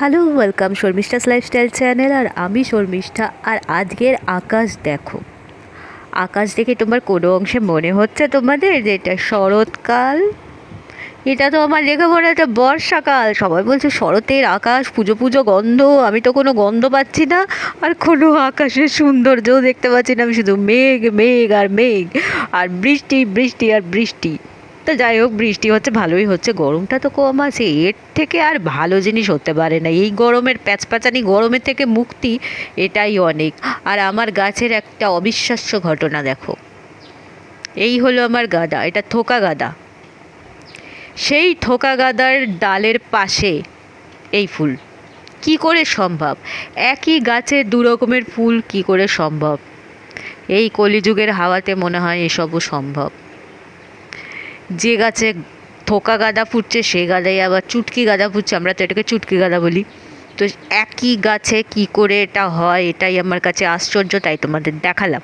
Hello welcome Sharmishtha's lifestyle channel আর আমি শর্মিষ্ঠা। আর আজকের আকাশ দেখো। আকাশ দেখে তোমার কোনো অংশে মনে হচ্ছে তোমাদের যে এটা শরৎকাল? এটা তো আমার দেখে মনে হচ্ছে বর্ষাকাল। সবাই বলছে শরতের আকাশ, পুজো পুজো, গন্ধ। আমি তো কোনো গন্ধ পাচ্ছি না। আর কোনো আকাশের সৌন্দর্যও দেখতে পাচ্ছি না। আমি শুধু মেঘ মেঘ আর মেঘ। আর বৃষ্টি বৃষ্টি আর বৃষ্টি। তো যাই হোক, বৃষ্টি হচ্ছে, ভালোই হচ্ছে। গরমটা তো কম আছে, এর থেকে আর ভালো জিনিস হতে পারে না। এই গরমের প্যাচপ্যাচানি গরমের থেকে মুক্তি, এটাই অনেক। আর আমার গাছের একটা অবিশ্বাস্য ঘটনা দেখো। এই হলো আমার গাদা, এটা থোকা গাদা। সেই থোকা গাদার ডালের পাশে এই ফুল। কি করে সম্ভব? একই গাছে দু রকমের ফুল, কি করে সম্ভব? এই কলিযুগের হাওয়াতে মনে হয় এসবও সম্ভব। যে গাছে থোকা গাঁদা ফুটছে, সে গাদাই আবার চুটকি গাঁদা ফুটছে। আমরা তো এটাকে চুটকি গাঁদা বলি। তো একই গাছে কি করে এটা হয়, এটাই আমার কাছে আশ্চর্য, তাই তোমাদের দেখালাম।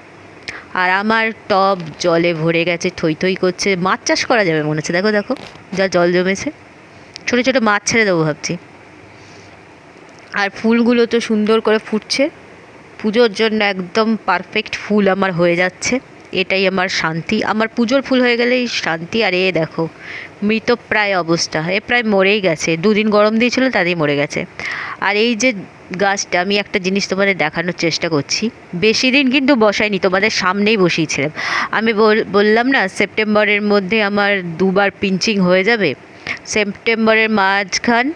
আর আমার টব জলে ভরে গেছে, থই থই করছে। মাছ চাষ করা যাবে মনে হচ্ছে, দেখো দেখো, যা জল জমেছে। ছোটো ছোটো মাছ ছেড়ে দেবো ভাবছি। আর ফুলগুলো তো সুন্দর করে ফুটছে। পুজোর জন্য একদম পারফেক্ট ফুল আমার হয়ে যাচ্ছে। এটাই আমার শান্তি। আমার পুজোর ফুল হয়ে গেলেই শান্তি। আর এ দেখো মৃতপ্রায় অবস্থা। এ প্রায় মরেই গেছে। দুদিন গরম দিয়েছিল, তাতেই মরে গেছে। আর এই যে গাছটা, আমি একটা জিনিস তোমাদের দেখানোর চেষ্টা করছি। বেশি দিন কিন্তু বসাইনি তোমাদের সামনেই বসিয়েছিলাম। আমি বল- বললাম না, সেপ্টেম্বরের মধ্যে আমার দুবার পিঞ্চিং হয়ে যাবে। সেপ্টেম্বরের মাঝখান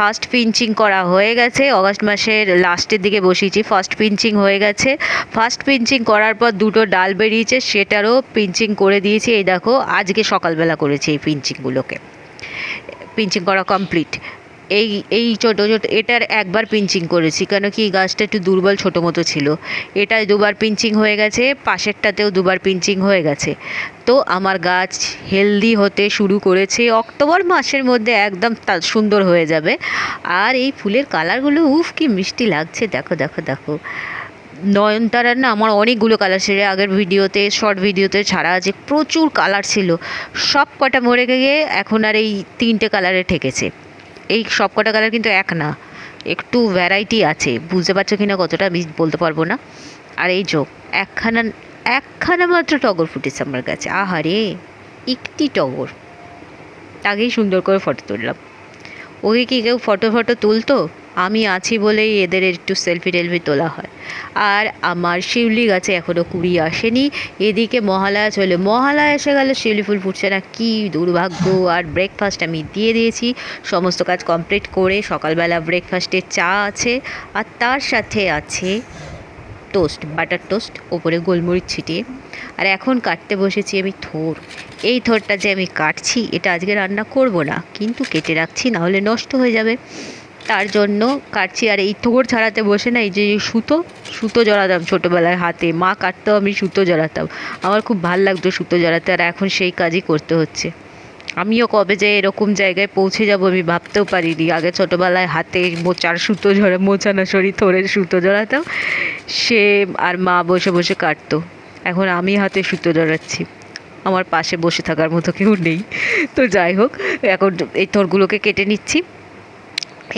ফার্স্ট পিঞ্চিং করা হয়ে গেছে। অগাস্ট মাসের লাস্টের দিকে বসিয়েছি, ফার্স্ট পিঞ্চিং হয়ে গেছে। ফার্স্ট পিঞ্চিং করার পর দুটো ডাল বেরিয়েছে, সেটারও পিঞ্চিং করে দিয়েছি। এই দেখো, আজকে সকালবেলা করেছি এই পিঞ্চিংগুলোকে। পিঞ্চিং করা কমপ্লিট এই এই ছোটো ছোটো, এটার একবার পিঞ্চিং করেছি, কেন কি গাছটা একটু দুর্বল ছোটো মতো ছিল। এটায় দুবার পিঞ্চিং হয়ে গেছে, পাশেরটাতেও দুবার পিঞ্চিং হয়ে গেছে। তো আমার গাছ হেলদি হতে শুরু করেছে, অক্টোবর মাসের মধ্যে একদম সুন্দর হয়ে যাবে। আর এই ফুলের কালারগুলো, উফ, কি মিষ্টি লাগছে, দেখো দেখো দেখো। নয়নতারার না আমার অনেকগুলো কালার ছিল, আগের ভিডিওতে শর্ট ভিডিওতে ছাড়া আছে, প্রচুর কালার ছিল। সব কটা মরে গিয়ে এখন আর এই তিনটে কালারে ঠেকেছে। এই সব কটা কালার কিন্তু এক না। একটু ভ্যারাইটি আছে। বুঝতে পারছ কি না কতটা আমি বলতে পারব না। আর এই যোগ একখানা একখানা মাত্র টগর ফুটেছে আমার কাছে। আহারে, একটি টগর। আগেই সুন্দর করে ফটো তুললাম। ওকে কি কেউ ফটো ফটো তুলতো? আমি আছি বলেই এদের একটু সেলফি টেলফি তোলা হয়। আর আমার শিউলি গাছে এখনও কুড়ি আসেনি। এদিকে মহালয়া চলে। মহালয়া এসে গেলে, শিউলি ফুল ফুটছে না। কী দুর্ভাগ্য। আর ব্রেকফাস্ট আমি দিয়ে দিয়েছি। সমস্ত কাজ কমপ্লিট করে সকালবেলা ব্রেকফাস্টে চা আছে। আর তার সাথে আছে টোস্ট, বাটার টোস্ট, ওপরে গোলমরিচ ছিটিয়ে। আর এখন কাটতে বসেছি আমি থোর। এই থোরটা যে আমি কাটছি, এটা আজকে রান্না করব না, কিন্তু কেটে রাখছি না হলে নষ্ট হয়ে যাবে। তার জন্য কাটছি, আর এই থোর ছাড়াতে বসে না, এই যে সুতো সুতো জড়াতাম ছোটোবেলায় হাতে। মা কাটতেও আমি সুতো জড়াতাম। আমার খুব ভালো লাগতো সুতো জড়াতে, আর এখন সেই কাজই করতে হচ্ছে। আমিও কবে যে এরকম জায়গায় পৌঁছে যাব আমি ভাবতেও পারিনি। আগে ছোটোবেলায় হাতে মোচার সুতো জড়া মোচানা সরি থোরের সুতো জড়াতাম। সে আর মা বসে বসে কাটতো। এখন আমি হাতে সুতো জড়াচ্ছি। আমার পাশে বসে থাকার মতো কেউ নেই। তো যাই হোক, এখন এই থোরগুলোকে কেটে নিচ্ছি।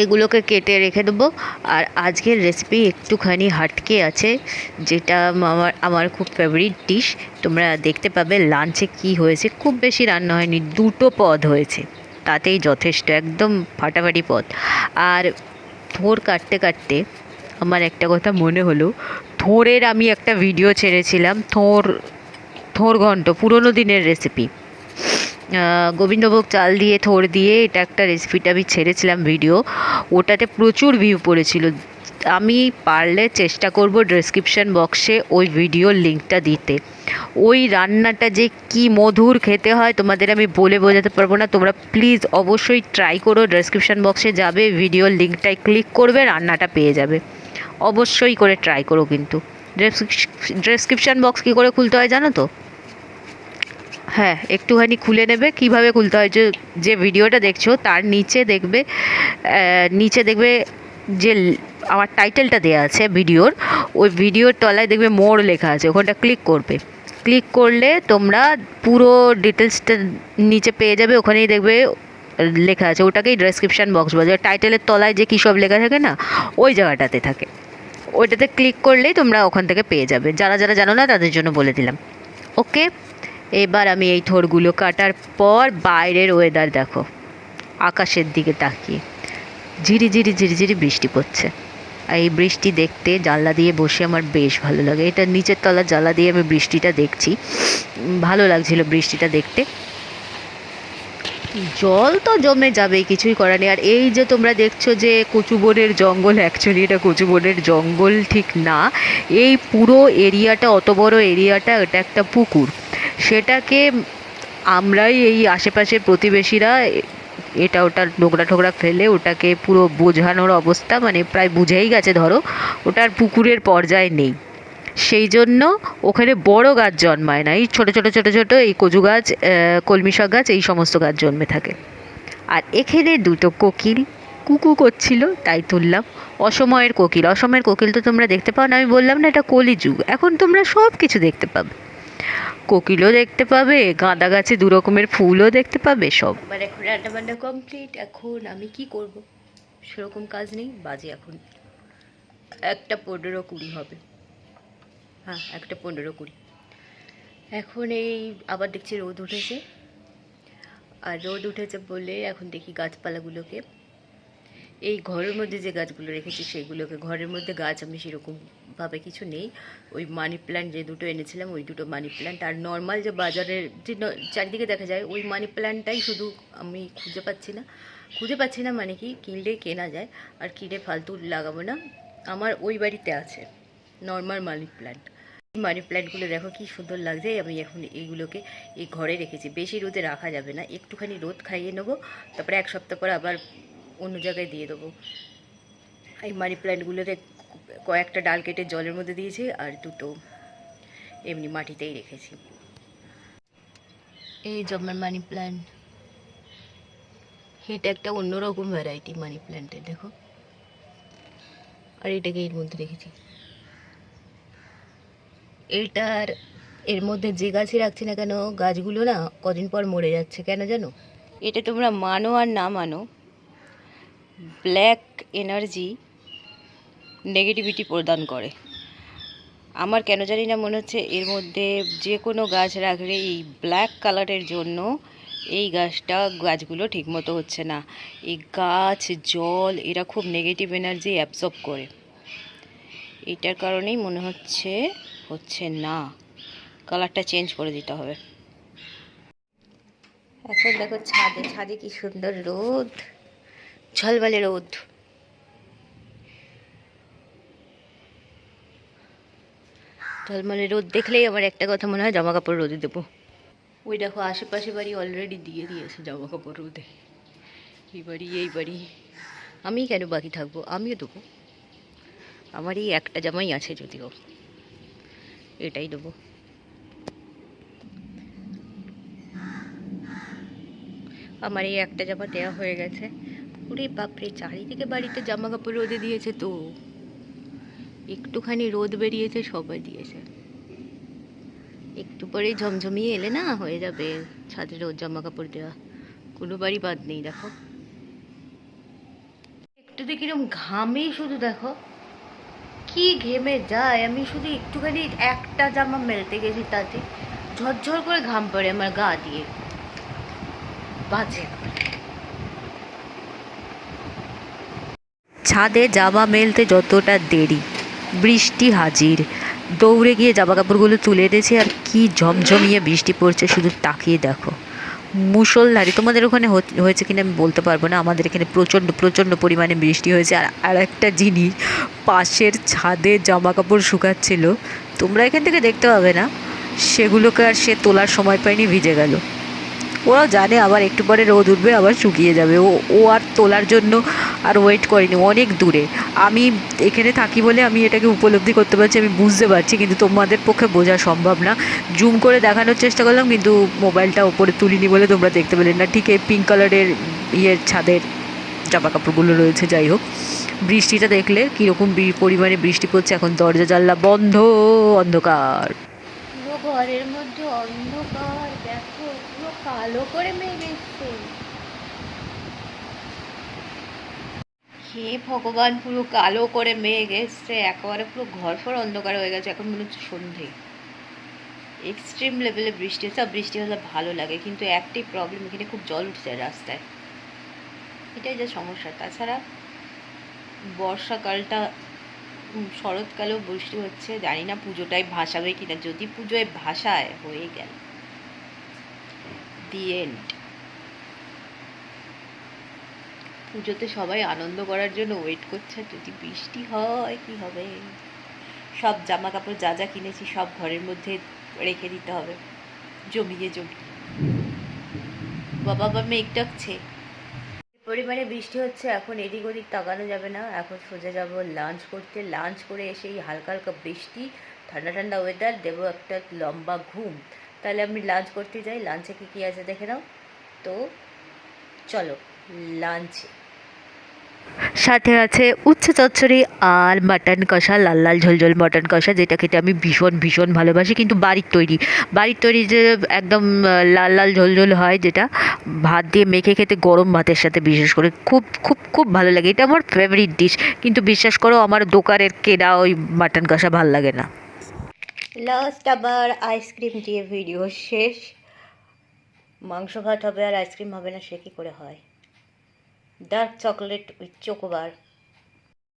এগুলোকে কেটে রেখে দেবো। আর আজকের রেসিপি একটুখানি হাটকে আছে, যেটা আমার আমার খুব ফেভারিট ডিশ তোমরা দেখতে পাবে লাঞ্চে কি হয়েছে। খুব বেশি রান্না হয়নি, দুটো পদ হয়েছে। তাতেই যথেষ্ট, একদম ফাটাফাটি পদ। আর থোর কাটতে কাটতে আমার একটা কথা মনে হলো। থোরের আমি একটা ভিডিও ছেড়েছিলাম, থোর থোর ঘন্ট, পুরোনো দিনের রেসিপি গোবিন্দভোগ চাল দিয়ে, থোর দিয়ে এটা একটা রেসিপিটা আমি ছেড়েছিলাম ভিডিও ওটাতে প্রচুর ভিউ পড়েছিল। আমি পারলে চেষ্টা করব ডেসক্রিপশন বক্সে ওই ভিডিওর লিঙ্কটা দিতে। ওই রান্নাটা যে কি মধুর খেতে হয়, তোমাদের আমি বলে বোঝাতে পারব না। তোমরা প্লিজ অবশ্যই ট্রাই করো। ডেসক্রিপশন বক্সে যাবে ভিডিওর লিঙ্কটায় ক্লিক করবে, রান্নাটা পেয়ে যাবে। অবশ্যই করে ট্রাই করো কিন্তু। ডেসক্রিপশন বক্স কী করে খুলতে হয় জানো তো? হ্যাঁ একটুখানি খুলে নেবে। কীভাবে খুলতে হয়? যে যে ভিডিওটা দেখছ, তার নিচে দেখবে নিচে দেখবে যে আমার টাইটেলটা দেওয়া আছে ভিডিওর। ওই ভিডিওর তলায় দেখবে মোর লেখা আছে। ওখানটা ক্লিক করবে। ক্লিক করলে তোমরা পুরো ডিটেলসটা নিচে পেয়ে যাবে। ওখানেই দেখবে লেখা আছে, ওটাকেই ডেসক্রিপশান বক্স বলে টাইটেলের তলায় যে কী সব লেখা থাকে না, ওই জায়গাটাতে থাকে। ওইটাতে ক্লিক করলেই তোমরা ওখান থেকে পেয়ে যাবে। যারা যারা জানো না, তাদের জন্য বলে দিলাম। ওকে এবার আমি এই থোরগুলো কাটার পর বাইরের ওয়েদার দেখো। আকাশের দিকে তাকিয়ে। ঝিরি ঝিরি ঝিরি ঝিরি বৃষ্টি পড়ছে। এই বৃষ্টি দেখতে জানলা দিয়ে বসে আমার বেশ ভালো লাগে। এটা নিচের তলার জানলা দিয়ে আমি বৃষ্টিটা দেখছি। ভালো লাগছিল বৃষ্টিটা দেখতে। জল তো জমে যাবে, কিছুই করার নেই। আর এই যে তোমরা দেখছ যে কচুবনের জঙ্গল অ্যাকচুয়ালি এটা কচুবনের জঙ্গল ঠিক না। এই পুরো এরিয়াটা, অত বড় এরিয়াটা, এটা একটা পুকুর। সেটাকে আমরাই এই আশেপাশের প্রতিবেশীরা এটা ওটা নোংরা ঠোকরা ফেলে ওটাকে পুরো বোঝানোর অবস্থা মানে প্রায় বুঝেই গেছে ধরো, ওটার পুকুরের পর্যায়ে নেই। সেই জন্য ওখানে বড় গাছ জন্মায় না। এই ছোটো ছোটো ছোটো ছোটো এই কচু গাছ কলমি শাক গাছ, এই সমস্ত গাছ জন্মে থাকে। আর এখানে দুটো কোকিল, কুকু করছিল, তাই তুললাম। অসময়ের কোকিল অসময়ের কোকিল তো তোমরা দেখতে পাও না, আমি বললাম না, এটা কলিযুগ। এখন তোমরা সব কিছু দেখতে পাবে। কোকিলও দেখতে পাবে, গাঁদা গাছে দু রকমের ফুলও দেখতে পাবে, সব। এবার এখন রান্না বান্না কমপ্লিট এখন আমি কি করব? সেরকম কাজ নেই, বাজে এখন। একটা পনেরো কুড়ি হবে। হ্যাঁ একটা পনেরো কুড়ি। এখন এই আবার দেখছি রোদ উঠেছে। আর রোদ উঠেছে বলে এখন দেখি গাছপালাগুলোকে, এই ঘরের মধ্যে যে গাছগুলো রেখেছি সেইগুলোকে, ঘরের মধ্যে গাছ আমি সেরকমভাবে কিছু নেই। ওই মানি প্ল্যান্ট যে দুটো এনেছিলাম, ওই দুটো মানি প্ল্যান্ট আর নর্মাল যে বাজারের যে চারিদিকে দেখা যায়, ওই মানি প্ল্যান্টটাই শুধু আমি খুঁজে পাচ্ছি না। খুঁজে পাচ্ছি না মানে কি, কিনলে কেনা যায়, আর কিনে ফালতু লাগাবো না। আমার ওই বাড়িতে আছে নর্মাল মানি প্ল্যান্ট মানি প্ল্যান্টগুলো দেখো কি সুন্দর লাগছে, আমি এখন এইগুলোকে এই ঘরে রেখেছি। বেশি রোদে রাখা যাবে না, একটুখানি রোদ খাইয়ে নেব, তারপরে এক সপ্তাহ পর আবার অন্য জায়গায় দিয়ে দেবো। এই মানি প্ল্যান্টগুলোতে কয়েকটা ডাল কেটে জলের মধ্যে দিয়েছি, আর দুটো এমনি মাটিতেই রেখেছি। এই যে আমার মানি প্ল্যান্ট, এটা একটা অন্যরকম ভ্যারাইটি মানি প্ল্যান্টের, দেখো। আর এটাকে এর মধ্যে রেখেছি। এটার এর মধ্যে যে গাছই রাখছি না কেন, গাছগুলো না কদিন পর মরে যাচ্ছে, কেন জানো? এটা তোমরা মানো আর না মানো, ব্ল্যাক এনার্জি নেগেটিভিটি প্রদান করে। আমার কেন জানি না মনে হচ্ছে এর মধ্যে যে কোনো গাছ রাখলে এই ব্ল্যাক কালারের জন্য এই গাছটা, গাছগুলো ঠিকমতো হচ্ছে না। এই গাছ, জল, এরা খুব নেগেটিভ এনার্জি অ্যাবসর্ব করে। এটার কারণেই মনে হচ্ছে হচ্ছে না। কালারটা চেঞ্জ করে দিতে হবে। এখন দেখো ছাদে ছাদে কি সুন্দর রোদ। ঝলমলে রোদ। ঝলমলে রোদ দেখলেই আমার একটা কথা মনে হয় জামা কাপড় রোদে দেবো। ওই দেখো আশেপাশে বাড়ি অলরেডি দিয়ে দিয়েছে জামা কাপড় রোদে। এই বাড়ি এই বাড়ি। আমি কেন বাকি থাকব? আমিও দেবো। আমার এই একটা জামাই আছে যদিও। এটাই দেবো। আমার এই একটা জামা দেওয়া হয়ে গেছে। ওরে বাপরে, চারিদিকে বাড়িতে জামা কাপড় রোদে দিয়েছে তো। একটুখানি রোদ বেরিয়েছে, সবাই দিয়েছে। একটু পরেই ঝমঝমিয়ে এলে না, হয়ে যাবে ছাদে রোদ জামা কাপড় দেওয়া কোনো বাড়ি বাদ নেই, দেখো। একটু দেখি এরকম ঘামেই শুধু, দেখো। কি ঘেমে যায়? আমি শুধু একটুখানি একটা জামা মেলতে গেছি তাতে। ঝরঝর করে ঘাম পড়ে আমার গা দিয়ে। বাজে। ছাদে জামা মেলতে যতটা দেরি, বৃষ্টি হাজির। দৌড়ে গিয়ে জামা কাপড়গুলো তুলে এনেছি আর কি ঝমঝমিয়ে বৃষ্টি পড়ছে শুধু তাকিয়ে দেখো। মুষলধারি তোমাদের ওখানে হয়েছে কিনা আমি বলতে পারব না। আমাদের এখানে প্রচণ্ড প্রচণ্ড পরিমাণে বৃষ্টি হয়েছে। আর আর একটা জিনিস, পাশের ছাদে জামা কাপড় শুকাচ্ছিল। তোমরা এখান থেকে দেখতে পাবে না, সেগুলোকে আর সে তোলার সময় পায়নি, ভিজে গেল। ওরাও জানে আবার একটু পরে রোদ উঠবে, আবার শুকিয়ে যাবে। ও ও আর তোলার জন্য আর ওয়েট করিনি, অনেক দূরে। আমি এখানে থাকি বলে আমি এটাকে উপলব্ধি করতে পারছি, আমি বুঝতে পারছি, কিন্তু তোমাদের পক্ষে বোঝা সম্ভব না। জুম করে দেখানোর চেষ্টা করলাম, কিন্তু মোবাইলটা ওপরে তুলিনি বলে তোমরা দেখতে পেলে না। ঠিক এই পিঙ্ক কালারের ইয়ের ছাদের জামা কাপড়গুলো রয়েছে, যাই হোক। বৃষ্টিটা দেখলে কীরকম পরিমাণে বৃষ্টি পড়ছে, এখন দরজা, জানলা বন্ধ, অন্ধকার। ঘরের মধ্যে অন্ধকার, দেখো পুরো কালো করে মেঘ এসছে হে ভগবান, পুরো কালো করে মেঘ এসছে, একেবারে পুরো ঘর ফর অন্ধকার হয়ে গেছে, এখন মনে হচ্ছে সন্ধে। এক্সট্রিম লেভেলে বৃষ্টি হচ্ছে, আর বৃষ্টি হলে ভালো লাগে, কিন্তু একটাই প্রবলেম এখানে খুব জল উঠছে রাস্তায়। এটাই যা সমস্যা। তাছাড়া বর্ষাকালটা শরৎকালেও বৃষ্টি হচ্ছে, জানি না পুজোটাই ভাসাবে কিনা, যদি পুজোয় ভাসায়, হয়ে গেল। দি এন্ড পুজোতে সবাই আনন্দ করার জন্য ওয়েট করছে। যদি বৃষ্টি হয়, কি হবে? সব জামা কাপড় যা যা কিনেছি সব ঘরের মধ্যে রেখে দিতে হবে। জমিয়ে জমিয়ে। বাবা বা মেঘ ডাকছে। পরিমাণে বৃষ্টি হচ্ছে, এখন এদিক ওদিক তাকানো যাবে না। এখন সোজা যাব লাঞ্চ করতে। লাঞ্চ করে এসে এই হালকা হালকা বৃষ্টি, ঠান্ডা ঠান্ডা ওয়েদার দেবো একটা লম্বা ঘুম। তাহলে আমি লাঞ্চ করতে যাই। লাঞ্চে কী কী আছে দেখে নাও। তো চলো লাঞ্চে সাথে আছে উচ্ছে চচ্চড়ি আর মাটন কষা, লাল লাল ঝোলঝোল মটন কষা, যেটা খেতে আমি ভীষণ ভীষণ ভালোবাসি। কিন্তু বাড়ির তৈরি বাড়ির তৈরি যে একদম লাল লাল ঝোলঝোল হয়, যেটা ভাত দিয়ে মেখে খেতে গরম ভাতের সাথে বিশেষ করে খুব খুব খুব ভালো লাগে। এটা আমার ফেভারিট ডিশ কিন্তু বিশ্বাস করো, আমার দোকানের কেনা ওই মাটন কষা ভালো লাগে না। লাস্ট আবার আইসক্রিম দিয়ে ভিডিও শেষ। মাংস ভাত হবে আর আইসক্রিম হবে না, সে কী করে হয়? dark chocolate with chocobar